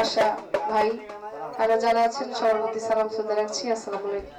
বাসা ভাই। আর যারা আছেন সবার সালাম শ্রদ্ধা রাখছি আসসালাম আলাইকুম।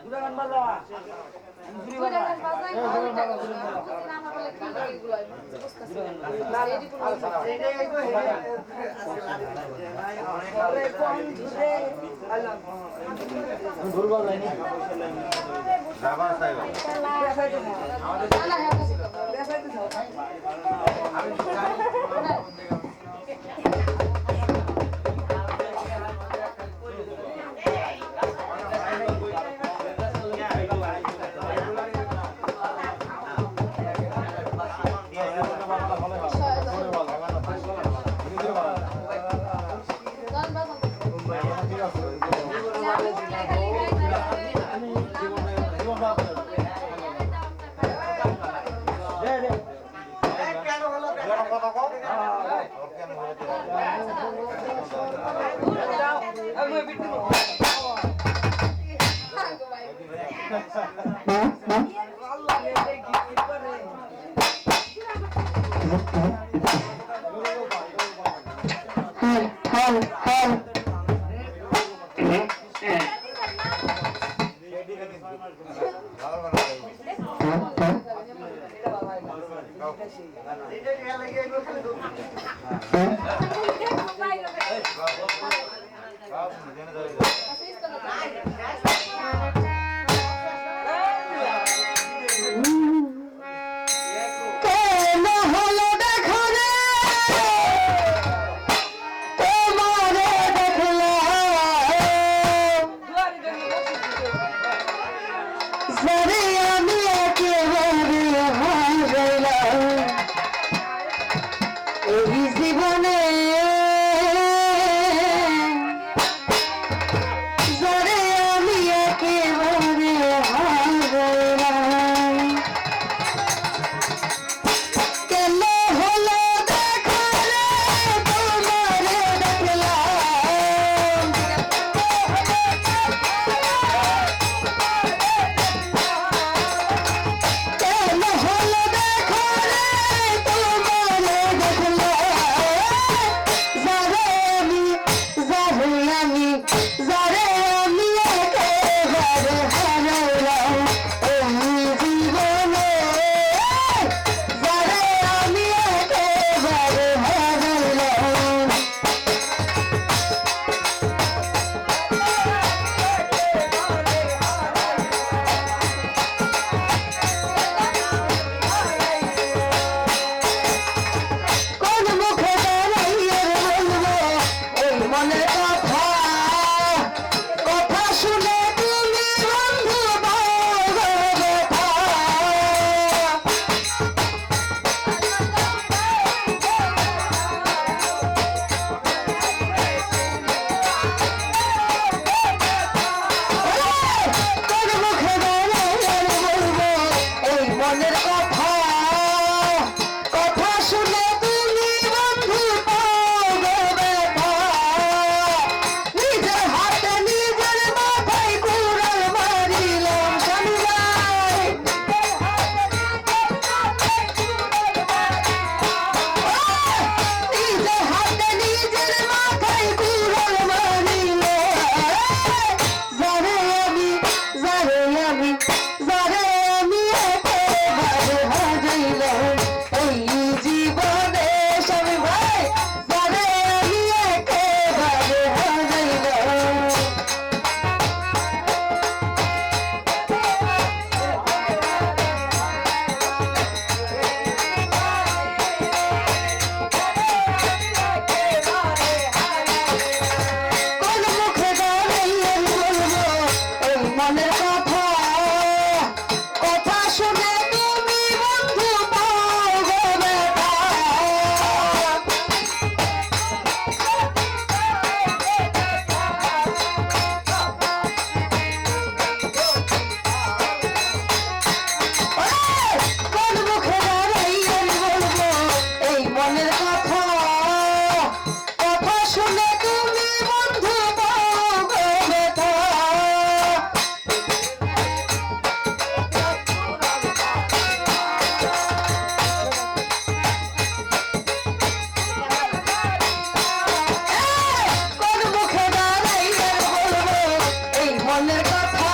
Bittu Thank you. Bye-bye.